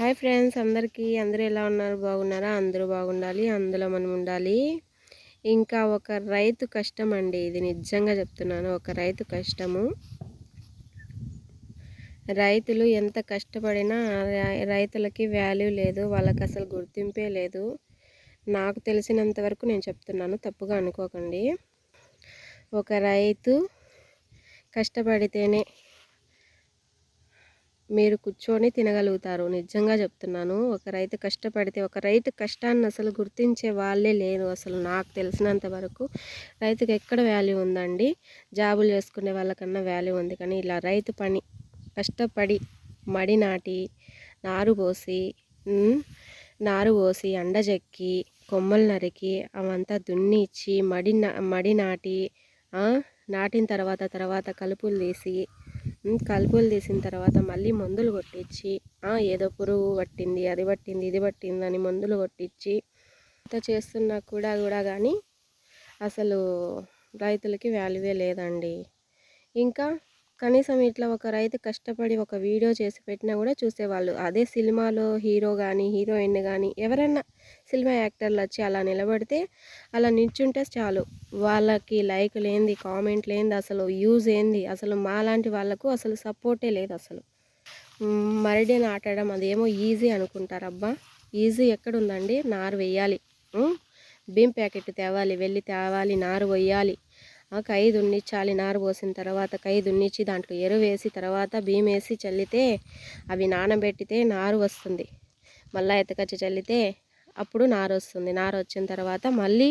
Hi friends అందరికీ. అందరూ ఎలా ఉన్నారు? బాగున్నారా? అందరూ బాగుండాలి. అందులో మనం ఉండాలి. ఇంకా ఒక రైతు కష్టం అండి. ఇది నిజంగా చెప్తున్నాను. ఒక రైతు కష్టము. రైతులు ఎంత కష్టపడినా రైతులకి వాల్యూ లేదు. వాళ్ళకి అసలు గుర్తింపే లేదు. నాకు తెలిసినంత వరకు నేను చెప్తున్నాను. తప్పుగా అనుకోకండి. ఒక రైతు కష్టపడితేనే మీరు కూర్చొని తినగలుగుతారు. నిజంగా చెప్తున్నాను. ఒక రైతు కష్టపడితే ఒక రైతు కష్టాన్ని అసలు గుర్తించే వాళ్ళే లేరు అసలు నాకు తెలిసినంత వరకు. రైతుకి ఎక్కడ వాల్యూ ఉందండి? జాబులు చేసుకునే వాళ్ళకన్నా వాల్యూ ఉంది. కానీ ఇలా రైతు పని కష్టపడి మడి నాటి నారు పోసి నారు పోసి అండజెక్కి కొమ్మలు నరికి అవంతా దున్నిచ్చి మడి మడి నాటి నాటిన తర్వాత తర్వాత కలుపులు తీసి కలుపులు తీసిన తర్వాత మళ్ళీ మందులు కొట్టించి ఏదో పురుగు పట్టింది అది పట్టింది ఇది పట్టింది అని మందులు కొట్టించి ఇంత చేస్తున్నా కూడా కూడా కానీ అసలు రైతులకి వాల్యూవే లేదండి. ఇంకా కనీసం ఇట్లా ఒక రైతు కష్టపడి ఒక వీడియో చేసి పెట్టినా కూడా చూసేవాళ్ళు. అదే సినిమాలో హీరో కానీ హీరోయిన్ కానీ ఎవరైనా సినిమా యాక్టర్లు వచ్చి అలా నిలబడితే అలా నిల్చుంటే చాలు. వాళ్ళకి లైక్ లేనిది కామెంట్ లేనిది అసలు యూజ్ ఏంది? అసలు మాలాంటి వాళ్ళకు అసలు సపోర్టే లేదు అసలు. మరడి నాటడం అదేమో ఈజీ అనుకుంటారు అబ్బా ఈజీ ఎక్కడుందండి? నారు వేయాలి. భీమ్ ప్యాకెట్ తేవాలి వెళ్ళి తేవాలి నారు వేయాలి. కై దున్నిచ్చాలి నారు పోసిన తర్వాత కై దున్నిచ్చి దాంట్లో ఎరువు వేసి తర్వాత బియ్యమేసి చల్లితే అవి నానబెట్టితే నారు వస్తుంది. మళ్ళీ ఎతకచ్చి చల్లితే అప్పుడు నారు వస్తుంది. నారు వచ్చిన తర్వాత మళ్ళీ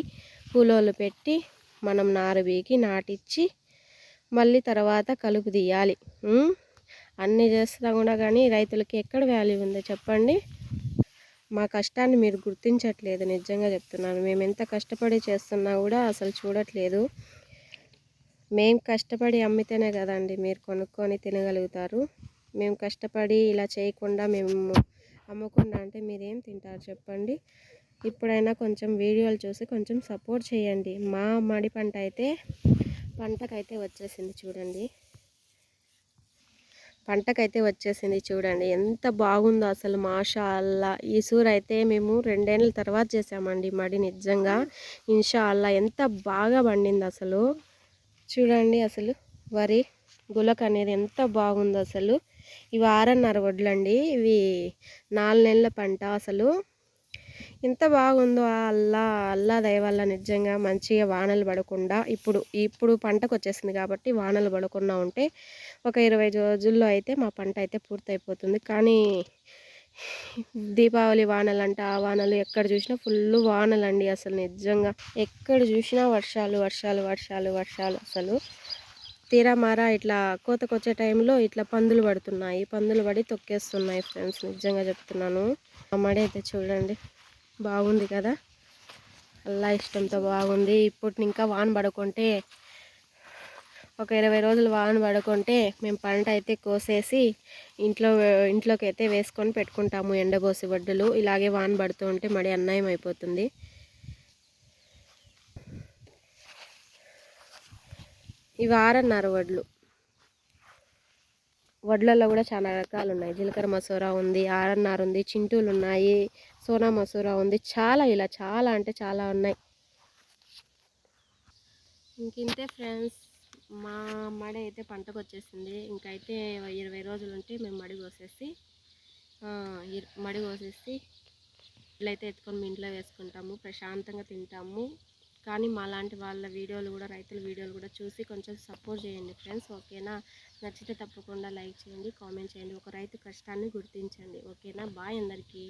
కూలోళ్ళు పెట్టి మనం నారు బీకి నాటిచ్చి మళ్ళీ తర్వాత కలుపు తీయాలి. అన్నీ చేస్తున్నా కూడా కానీ రైతులకి ఎక్కడ వాల్యూ ఉందో చెప్పండి? మా కష్టాన్ని మీరు గుర్తించట్లేదు. నిజంగా చెప్తున్నాను. మేము ఎంత కష్టపడి చేస్తున్నా కూడా అసలు చూడట్లేదు. మేము కష్టపడి అమ్మితేనే కదండి మీరు కొనుక్కొని తినగలుగుతారు. మేము కష్టపడి ఇలా చేయకుండా మేము అమ్మకుండా అంటే మీరేం తింటారు చెప్పండి. ఇప్పుడైనా కొంచెం వీడియోలు చూసి కొంచెం సపోర్ట్ చేయండి. మా మడి పంట అయితే పంటకైతే వచ్చేసింది చూడండి. పంటకైతే వచ్చేసింది చూడండి. ఎంత బాగుందో అసలు మాషా అల్లా ఈ సూర్ అయితే మేము రెండేళ్ళ తర్వాత చేసామండి మడి నిజంగా. ఇన్షా అల్లా ఎంత బాగా పండింది అసలు. చూడండి అసలు వరి గులక అనేది ఎంత బాగుందో అసలు. ఇవి ఆరన్నర వడ్లండి. ఇవి నాలుగు నెలల పంట అసలు. ఎంత బాగుందో అల్లా అల్లా దయవల్ల నిజంగా మంచిగా వానలు పడకుండా ఇప్పుడు ఇప్పుడు పంటకు వచ్చేసింది కాబట్టి వానలు పడకుండా ఉంటే ఒక ఇరవై రోజుల్లో అయితే మా పంట అయితే పూర్తయిపోతుంది. కానీ దీపావళి వానలు అంట ఆ వానలు ఎక్కడ చూసినా ఫుల్ వానలండి అసలు నిజంగా. ఎక్కడ చూసినా వర్షాలు వర్షాలు వర్షాలు వర్షాలు అసలు. తీరా మారా ఇట్లా కోతకొచ్చే టైంలో ఇట్లా పందులు పడుతున్నాయి పందులు పడి తొక్కేస్తున్నాయి ఫ్రెండ్స్ నిజంగా చెప్తున్నాను. మడి అయితే చూడండి బాగుంది కదా? అల్లా ఇష్టంతో బాగుంది. ఇప్పుడు ఇంకా వాన పడుకుంటే ఒక ఇరవై రోజులు వాన పడుకుంటే మేము పంట అయితే కోసేసి ఇంట్లో ఇంట్లోకి అయితే వేసుకొని పెట్టుకుంటాము ఎండబోసి వడ్డలు. ఇలాగే వాన పడుతూ ఉంటే మడి అన్యాయం అయిపోతుంది. ఇవి ఆరన్నారు వడ్లు. వడ్లలో కూడా చాలా రకాలు ఉన్నాయి జీలకర్ర మసూరా ఉంది ఆరన్నారు ఉంది చింటూలు ఉన్నాయి సోనా మసూరా ఉంది. చాలా ఇలా చాలా అంటే చాలా ఉన్నాయి. ఇంకింతే ఫ్రెండ్స్. మా మడి అయితే పంటకు వచ్చేసింది ఇంకైతే ఇరవై రోజులు ఉంటే మేము మడి కోసేసి మడి కోసేసి ఇట్లయితే ఎత్తుకొని మీ ఇంట్లో వేసుకుంటాము. ప్రశాంతంగా తింటాము. కానీ మాలాంటి వాళ్ళ వీడియోలు కూడా రైతుల వీడియోలు కూడా చూసి కొంచెం సపోర్ట్ చేయండి ఫ్రెండ్స్ ఓకేనా? నచ్చితే తప్పకుండా లైక్ చేయండి కామెంట్ చేయండి. ఒక రైతు కష్టాన్ని గుర్తించండి ఓకేనా? బాయ్ అందరికీ.